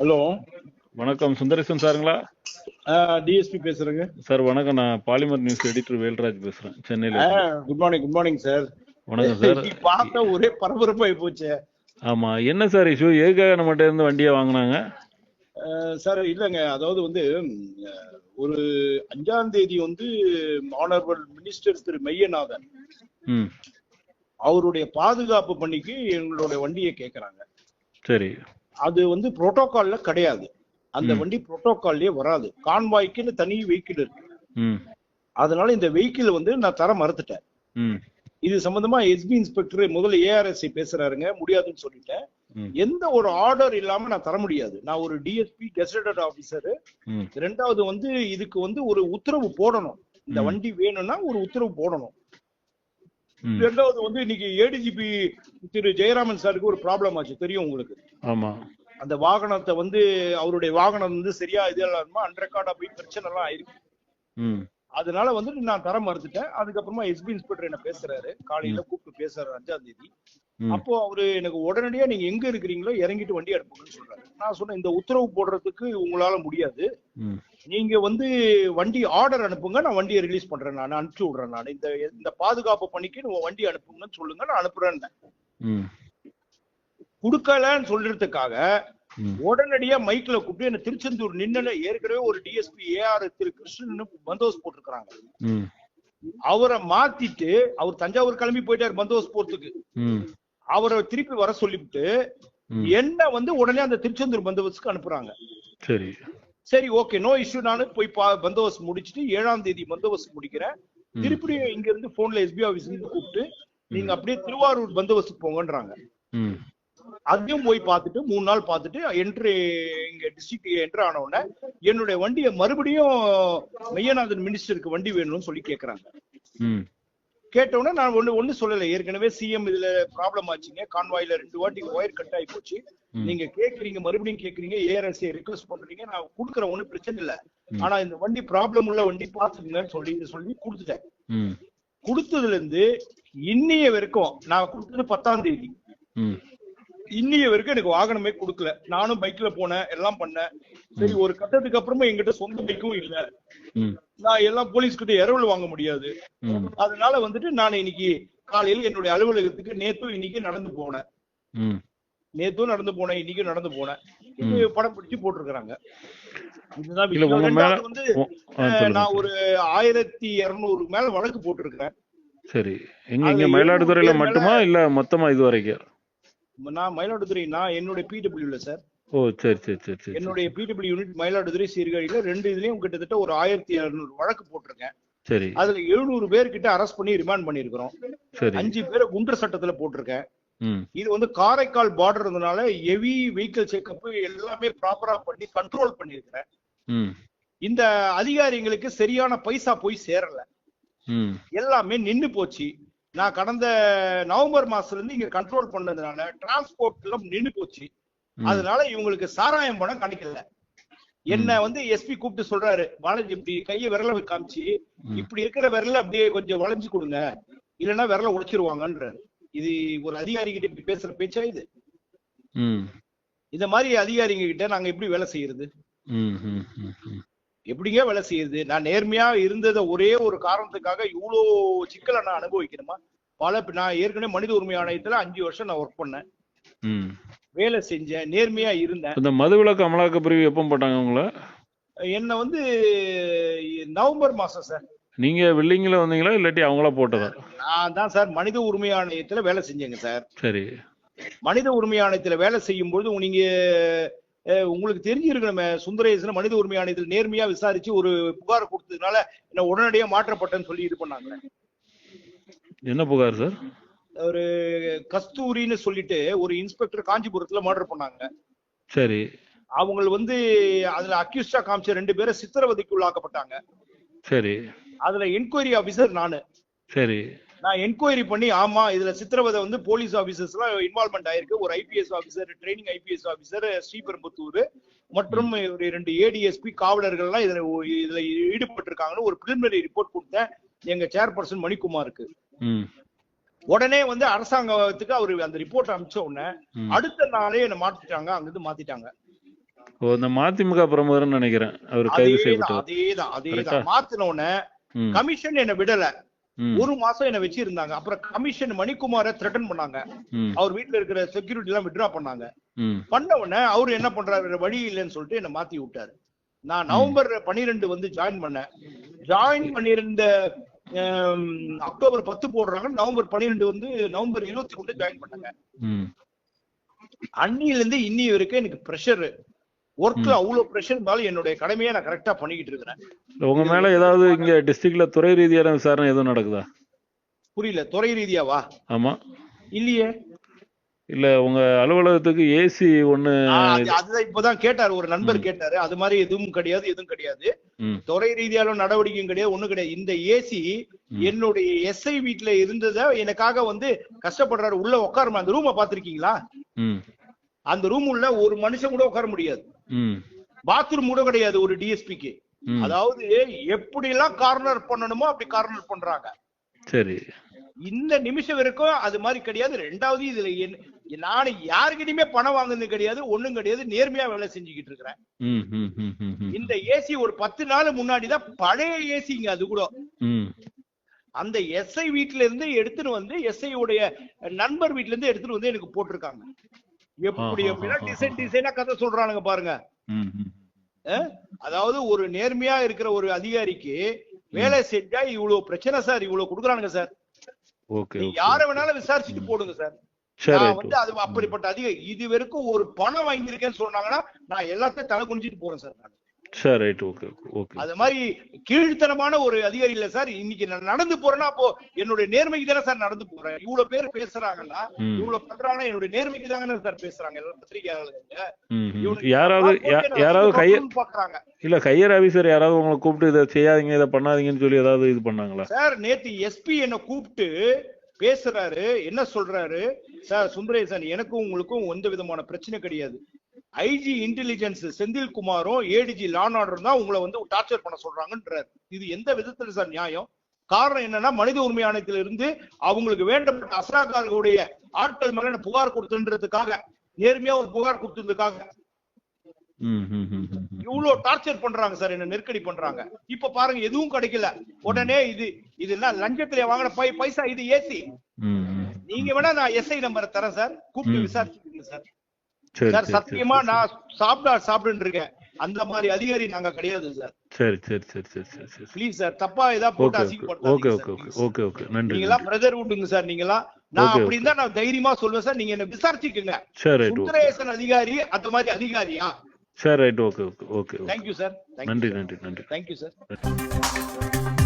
Hello. வணக்கம். சுந்தரேசன் சாருங்களா? DSP பேசுறேங்க. சார் வணக்கம். நான் பாலிமர் நியூஸ் எடிட்டர் வேல்ராஜ் பேசுறேன். சென்னையில good morning good morning sir வணக்கம் சார் பார்த்த ஒரே பரபரப்பாகி போச்சு. ஆமா. என்ன சார் இஷ்யூ எதுக்காக நம்மகிட்ட இருந்து வண்டியை வாங்கினாங்க. சார் இல்லைங்க. அதாவது வந்து ஒரு அஞ்சாம் தேதி வந்து ஆனரபிள் மினிஸ்டர் திரு மெய்யநாதன் ம். அவருடைய பாதுகாப்பு பணிக்கு எங்களுடைய வண்டியை கேட்கறாங்க சரி. அது வந்து புரோட்டோகால்ல கிடையாது. அந்த. வண்டி புரோட்டோகால்லயே வராது. கான்வாய்க்குன்னு தனி வெஹிக்கிள் இருக்கு. அதனால இந்த வெஹிக்கிள் வந்து நான் தர மறுத்துட்டேன். இது சம்பந்தமா எஸ்பி இன்ஸ்பெக்டர் முதல்ல ஏஆர்எஸ்சி பேசுறாருங்க. முடியாதுன்னு சொல்லிட்டேன். எந்த ஒரு ஆர்டர் இல்லாம நான் தர முடியாது. நான் ஒரு டிஎஸ்பி கெசடட் ஆபீசர் ரெண்டாவது வந்து இதுக்கு வந்து ஒரு உத்தரவு போடணும். இந்த. வண்டி வேணும்னா ஒரு உத்தரவு போடணும். ரெண்டாவது வந்து இன்னைக்கு ஏடிஜிபி திரு ஜெயராமன் சாருக்கு ஒரு ப்ராப்ளம் ஆச்சு. தெரியும் உங்களுக்கு. ஆமா. அந்த வாகனத்தை வந்து அவருடைய வாகனம் வந்து சரியா இது இல்லாம அன்ரெக்கார்டா போய் பிரச்சனை எல்லாம் ஆயிருக்கு அதனால வந்துட்டு நான் தர மறுத்துட்டேன். அதுக்கப்புறமா எஸ்பி இன்ஸ்பெக்டர் என்ன பேசுறாரு. காலையில கூப்பிட்டு பேசுறாரு அஞ்சாம் தேதி. அப்போ அவரு எனக்கு உடனடியா நீங்க எங்க இருக்கிறீங்களோ இறங்கிட்டு வண்டி அனுப்புங்கன்னு சொல்றாரு. நான் சொன்னேன் இந்த உத்தரவு போடுறதுக்கு உங்களால முடியாது. நீங்க வந்து வண்டி ஆர்டர் அனுப்புங்க நான் வண்டியை ரிலீஸ் பண்றேன் நான் அனுப்பிச்சு விடுறேன் நான். இந்த இந்த பாதுகாப்பு பணிக்கு நீங்க வண்டி அனுப்புங்கன்னு சொல்லுங்க நான் அனுப்புறேன் கொடுக்கலன்னு சொல்றதுக்காக உடனடியா மைக்ல கூப்பிட்டு என்ன திருச்செந்தூர் நின்னு ஏற்கனவே ஒரு டிஎஸ்பி ஏஆர் திரு கிருஷ்ணன் பந்தோபஸ்த் போட்டிருக்கிறாங்க. அவரை மாத்திட்டு அவர் தஞ்சாவூர் கிளம்பி போயிட்டாரு பந்தோபஸ்த் போறதுக்கு. அவரை திருப்பி வர சொல்லிவிட்டு என்ன வந்து உடனே அந்த திருச்செந்தூர் பந்தோபஸ்துக்கு அனுப்புறாங்க. சரி. சரி ஓகே நோ இஷ்யூ. நானு போய் பந்தோபஸ்த் முடிச்சிட்டு ஏழாம் தேதி பந்தோபஸ்த் முடிக்கிறேன். ம். திருப்பி இங்க இருந்து போன்ல எஸ்பி ஆபீஸ் இருந்து கூப்பிட்டு நீங்க அப்படியே திருவாரூர் பந்தோபஸ்துக்கு போங்கன்றாங்க. அதையும் போய் பார்த்துட்டு மூணு நாள் பார்த்துட்டு என்ட்ரு இங்க டிஸ்ட்ரிக்ட் என்ட்ரு ஆன உடனே என்னுடைய வண்டியை மறுபடியும் மெய்யநாதன் மினிஸ்டருக்கு வண்டி வேணும்னு சொல்லி கேக்குறாங்க. ம் கேட்ட உடனே நான் ஒண்ணு ஒண்ணு சொல்லல. ஏற்கனவே சிஎம் இதுல ப்ராப்ளம் ஆச்சுங்க. கான்வாயில ரெண்டு வாட்டி ஒயர் கட் ஆகி போச்சு. நீங்க கேக்குறீங்க மறுபடியும் கேக்குறீங்க ஏஆர்எஸ்ஐ ரிக்வஸ்ட் பண்றீங்க நான் கொடுக்குற ஒண்ணு பிரச்சனை இல்ல. ஆனா இந்த வண்டி ப்ராப்ளம் உள்ள வண்டி பாத்துக்கங்கன்னு சொல்லி சொல்லி கொடுத்துட்டேன். கொடுத்ததுல இருந்து இன்னைய வரைக்கும் நான் கொடுத்தது பத்தாம் தேதி. இன்னைய வரைக்கும் எனக்கு வாகனமே கொடுக்கல. நானும் பைக்ல போனேன் எல்லாம் பண்ணேன். சரி ஒரு கட்டத்துக்கு அப்புறமா என்கிட்ட சொந்த பைக்கும் இல்ல. நான் எல்லாம் போலீஸ் கிட்ட இரவல் வாங்க முடியாது. அதனால வந்துட்டு நான் இன்னைக்கு காலையில என்னுடைய அலுவலகத்துக்கு நேத்தும் இன்னைக்கு நடந்து போனேன். நேத்தும் நடந்து போனேன் இன்னைக்கும் நடந்து போனேன். இது படம் பிடிச்சு போட்டிருக்கிறாங்க. இதுதான் வந்து நான் ஒரு ஆயிரத்தி இருநூறு மேல வழக்கு போட்டிருக்கிறேன். சரி. எங்க மயிலாடுதுறையில மட்டுமா இல்ல மொத்தமா இது வரைக்கும்? நான் மயிலாடுதுறை நான் என்னுடைய பிடபிள்யூல சார் ஓ சரி சரி சரி சரி என்னுடைய பிடபிள்யூ யூனிட் மயிலாடுதுறை சீர்காழியில ரெண்டு இதுலயும் கிட்டத்தட்ட ஒரு ஆயிரத்தி இருநூறு வழக்கு போட்டிருக்கேன். சரி. அதுல எழுநூறு பேர்கிட்ட அரெஸ்ட் பண்ணி ரிமாண்ட் பண்ணியிருக்கிறோம். சரி. அஞ்சு பேரை குண்டர் சட்டத்துல போட்டிருக்கேன். இது வந்து காரைக்கால் பார்டர் இருந்தனால ஹெவி வெஹிக்கிள் செக்அப் எல்லாமே ப்ராப்பரா பண்ணி கண்ட்ரோல் பண்ணியிருக்கிறேன். ம். இந்த அதிகாரிங்களுக்கு சரியான பைசா போய் சேரல. எல்லாமே நின்னு போச்சு. நான் கடந்த நவம்பர் மாசத்துல இருந்து இங்க கண்ட்ரோல் பண்ணதுனால டிரான்ஸ்போர்ட் எல்லாம் நின்னு போச்சு. அதனால இவங்களுக்கு சாராயம் பணம் கிடைக்கல. என்ன வந்து எஸ்பி கூப்பிட்டு சொல்றாரு பாலாஜி இப்படி கைய விரல காமிச்சு. இப்படி இருக்கிற விரல அப்படியே கொஞ்சம் வளைஞ்சு கொடுங்க. இல்லைன்னா விரல உடைச்சிருவாங்கன்றாரு இது ஒரு அதிகாரி கிட்ட இப்படி பேசுற பேச்சா இது? இந்த மாதிரி அதிகாரிங்க கிட்ட நாங்க எப்படி வேலை செய்யறது? எப்படிங்க வேலை செய்யறது நான் நேர்மையா இருந்தத ஒரே ஒரு காரணத்துக்காக இவ்வளோ சிக்கலை நான் அனுபவிக்கணுமா? பல நான் ஏற்கனவே மனித உரிமை ஆணையத்துல அஞ்சு வருஷம் நான் ஒர்க் பண்ணேன். ம். வேலை செஞ்சேன் நேர்மையா இருந்தேன். இந்த மதுவிலக்கு அமலாக்க பிரிவு எப்போ போட்டாங்க உங்களை? என்ன வந்து நவம்பர் மாசம் சார். நீங்க வில்லிங்கில வந்தீங்களா இல்லாட்டி அவங்களா போட்டதா? நான் தான் சார் மனித உரிமை ஆணையத்துல வேலை செஞ்சேங்க சார். சரி. மனித உரிமை ஆணையத்துல வேலை செய்யும் பொழுது நீங்க உங்களுக்கு தெரிஞ்சிருக்கணுமே சுந்தரேசன் மனித உரிமை ஆணையத்தில் நேர்மையா விசாரிச்சு ஒரு புகார் கொடுத்ததுனால என்ன உடனடியா மாற்றப்பட்டேன்னு சொல்லி இது பண்ணாங்க. என்ன புகார் சார்? ஒரு கஸ்தூரின்னு சொல்லிட்டு ஒரு இன்ஸ்பெக்டர் காஞ்சிபுரத்துல மர்டர் பண்ணாங்க. சரி. அவங்க வந்து அதுல அக்யூஸ்டா காமிச்ச ரெண்டு பேரும் சித்திரவதைக்கு உள்ளாக்கப்பட்டாங்க. சரி. அதுல என்கொயரி ஆபீசர் நானு. சரி. நான் என்கொயரி பண்ணி ஆமா இதுல சித்திரவதை வந்து போலீஸ் ஆபீசர்ஸ் எல்லாம் இன்வால்மெண்ட் ஆயிருக்கு. ஒரு IPS officer training IPS officer Sriperumbudur மற்றும் ஒரு ரெண்டு ஏடிஎஸ்பி காவலர்கள் எல்லாம் இதுல இதுல ஈடுபட்டிருக்காங்கன்னு ஒரு பிரிலிமினரி ரிப்போர்ட் கொடுத்தேன் எங்க சேர்பர்சன் மணிக்குமாருக்கு. உடனே வந்து அரசாங்கத்துக்கு அவர் அந்த ரிப்போர்ட் அனுப்பிச்ச உடனே. அடுத்த நாளே என்ன மாத்திட்டாங்க அங்கிருந்து மாத்திட்டாங்க. ஓ இந்த மதிமுக பிரமுகர்னு நினைக்கிறேன். அவர் கைது அதேதான் செய்யப்பட்டவர். அதேதான்? அதேதான். மாத்தின உடனே கமிஷன் என்ன விடல. ஒரு மாசம் என்ன வச்சிருந்தாங்க. அப்புறம் கமிஷன் மணிக்குமார த்ரெட்டன் பண்ணாங்க. அவர் வீட்ல இருக்கிற செக்யூரிட்டி எல்லாம் வித்ரா பண்ணாங்க. பண்ண உடனே அவரு என்ன பண்றாரு? வழி இல்லைன்னு சொல்லிட்டு என்ன மாத்தி விட்டாரு. நான் நவம்பர் பன்னிரெண்டு வந்து ஜாயின் பண்ணேன். ஜாயின் பண்ணியிருந்த அக்டோபர் பத்து போடுறாங்க. நவம்பர் பன்னிரெண்டு வந்து நவம்பர் இருபத்தி ஒன்று ஜாயின் பண்ணாங்க. அன்னில இருந்து இன்னி வரைக்கும் எனக்கு ப்ரெஷர் ஒர்க்ல அவ்வளவு ப்ரெஷர் இருந்தாலும் என்னுடைய கடமையை நான் கரெக்டா பண்ணிக்கிட்டு இருக்கிறேன். உங்க மேல ஏதாவது இங்க டிஸ்ட்ரிக்ட்ல துறை ரீதியான விசாரணை எதுவும் நடக்குதா? புரியல. துறை ரீதியாவா? ஆமா. இல்லையே. இல்ல உங்க அலுவலகத்துக்கு ஏசி ஒண்ணு அதுதான் இப்பதான் கேட்டாரு. ஒரு நண்பர் கேட்டாரு. அது மாதிரி எதுவும் கிடையாது எதுவும் கிடையாது. துறை ரீதியான நடவடிக்கையும் கிடையாது ஒண்ணும் கிடையாது. இந்த ஏசி என்னுடைய எஸ்ஐ வீட்ல இருந்தத எனக்காக வந்து கஷ்டப்படுறாரு. உள்ள உட்காருமா? அந்த ரூமை பாத்திருக்கீங்களா அந்த ரூம் உள்ள ஒரு மனுஷன் கூட உட்கார முடியாது. பாத்ரூம் கூட கிடையாது ஒரு டிஎஸ்பிக்கு அதாவது எப்படி எல்லாம் கார்னர் பண்ணணுமோ அப்படி கார்னர் பண்றாங்க. சரி. இந்த நிமிஷம் வரைக்கும் அது மாதிரி கிடையாது. ரெண்டாவது இதுல என்ன- நான் யாருக்கிட்டயுமே பணம் வாங்குனது கிடையாது ஒண்ணும் கிடையாது நேர்மையா வேலை செஞ்சுக்கிட்டு இருக்கிறேன். இந்த ஏசி ஒரு பத்து நாள் முன்னாடி தான் பழைய ஏசிங்க அது கூட. அந்த எஸ்ஐ வீட்ல இருந்து எடுத்துட்டு வந்து எஸ்ஐ உடைய நண்பர் வீட்ல இருந்து எடுத்துட்டு வந்து எனக்கு போட்டிருக்காங்க. எப்படி எப்படின்னா டிசைன் டிசைனா கதை சொல்றானுங்க பாருங்க? அதாவது ஒரு நேர்மையா இருக்கிற ஒரு அதிகாரிக்கு வேலை செஞ்சா இவ்வளவு பிரச்சனை சார் இவ்வளவு கொடுக்குறானுங்க சார். யார வேணாலும் விசாரிச்சுட்டு போடுங்க சார். நான் வந்து அது அப்படிப்பட்ட அதிகாரி. இது வரைக்கும் ஒரு பணம் வாங்கியிருக்கேன்னு சொன்னாங்கன்னா நான் எல்லாத்தையும் தலை குனிஞ்சிட்டு போறேன் சார் நான். சரி ரைட் ஓகே ஓகே அது மாதிரி கீழ்த்தனமான ஒரு அதிகாரி இல்ல சார். இன்னைக்கு நான் நடந்து போறேன்னா அப்போ என்னுடைய நேர்மைக்கு தானே சார் நடந்து போறேன். இவ்வளவு பேர் பேசுறாங்கன்னா. இவ்வளவு பண்றாங்கன்னா என்னுடைய நேர்மைக்கு தானே சார் பேசுறாங்க. எல்லா பத்திரிகையாளர்களுங்க ம் ம். இவனுக்கு யாராவது யாராவது கைய பாக்குறாங்க இல்ல கையர் ஆபீசர் யாராவது உங்களை கூப்பிட்டு இதை செய்யாதீங்க இதை பண்ணாதீங்கன்னு சொல்லி ஏதாவது இது பண்ணாங்களா? சார் நேத்து எஸ்பி என்ன கூப்பிட்டு பேசுறாரு என்ன சொல்றாரு? சார் சுந்தரேசன் எனக்கும் உங்களுக்கும் எந்த விதமான பிரச்சனை கிடையாது. ஐஜி இன்டெலிஜென்ஸ் செந்தில் குமாரும் ஏடிஜி லான் தான் உங்களை வந்து டார்ச்சர் பண்ண சொல்றாங்கன்றாரு. இது எந்த விதத்துல சார் நியாயம்? காரணம் என்னன்னா மனித உரிமை ஆணையத்தில இருந்து அவங்களுக்கு வேண்டப்பட்ட அசராக்காரர்களுடைய ஆட்கள் மேல புகார் கொடுத்துன்றதுக்காக நேர்மையா ஒரு புகார் கொடுத்ததுக்காக. இவ்வளவு டார்ச்சர் பண்றாங்க சார் என்ன நெருக்கடி பண்றாங்க. இப்ப பாருங்க எதுவும் கிடைக்கல. உடனே இது இது என்ன லஞ்சத்துல வாங்கின பை பைசா இது ஏசி. நீங்க வேணா நான் எஸ்ஐ நம்பர் தரேன் சார். கூப்பிட்டு. விசாரிச்சுக்கீங்க சார். சரி சத்தியமா நான் சாப்பிடா சாப்பிட்டு இருக்கேன் அந்த மாதிரி அதிகாரி நாங்க கிடையாது சார். சரி சரி சரி சரி சரி சரி. ப்ளீஸ் சார் தப்பா ஏதா போட்டு okay okay okay okay. Okay okay. நன்றி நீங்களா நன்றி. பிரதர் விடுங்க சார் நீங்களா நான் Okay, அப்படி இருந்தா நான் தைரியமா சொல்லுவேன் சார். நீங்க என்ன விசாரிச்சுக்கங்க. சரி ரைட் சுந்தரேசன் அதிகாரி அந்த மாதிரி அதிகாரியா? சரி right okay okay okay okay thank you sir நன்றி நன்றி நன்றி. Thank you sir